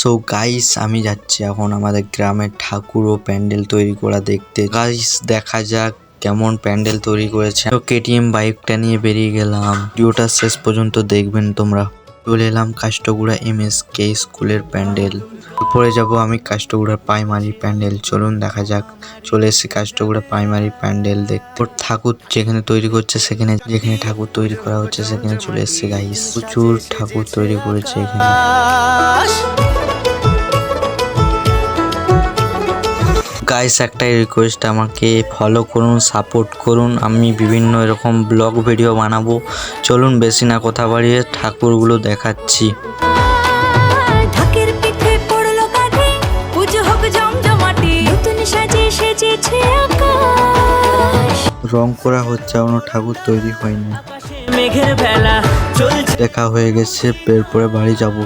So guys আমি যাচ্ছি এখন আমাদের গ্রামের ঠাকুর ও প্যান্ডেল তৈরি করা দেখতে। গাইস দেখা যাক কেমন প্যান্ডেল তৈরি করেছে। তো কেটিএম বাইকটা নিয়ে বেরিয়ে গেলাম। ভিডিওটা শেষ পর্যন্ত দেখবেন তোমরা। চলে এলাম কাষ্টগুড়া এম এস কে স্কুলের প্যান্ডেল। পরে যাব আমি কাষ্টগুড়া প্রাইমারি প্যান্ডেল। চলুন দেখা যাক। চলে এসেছি কাষ্টগুড়া প্রাইমারি প্যান্ডেল দেখতে। ঠাকুর যেখানে তৈরি করছে, সেখানে যেখানে ঠাকুর তৈরি করা হচ্ছে, সেখানে চলে এসেছি গাইস প্রচুর ঠাকুর তৈরি করেছে এখানে। গাইস একটাই রিকোয়েস্ট আমাকে ফলো করুন সাপোর্ট করুন। আমি বিভিন্ন এরকম ব্লগ ভিডিও বানাবো। চলুন বেশি না কথা বাড়িয়ে ঠাকুরগুলো দেখাচ্ছি। রং করা হচ্ছে এখনও ঠাকুর তৈরি হয়নি। দেখা হয়ে গেছে এরপরে বাড়ি যাব।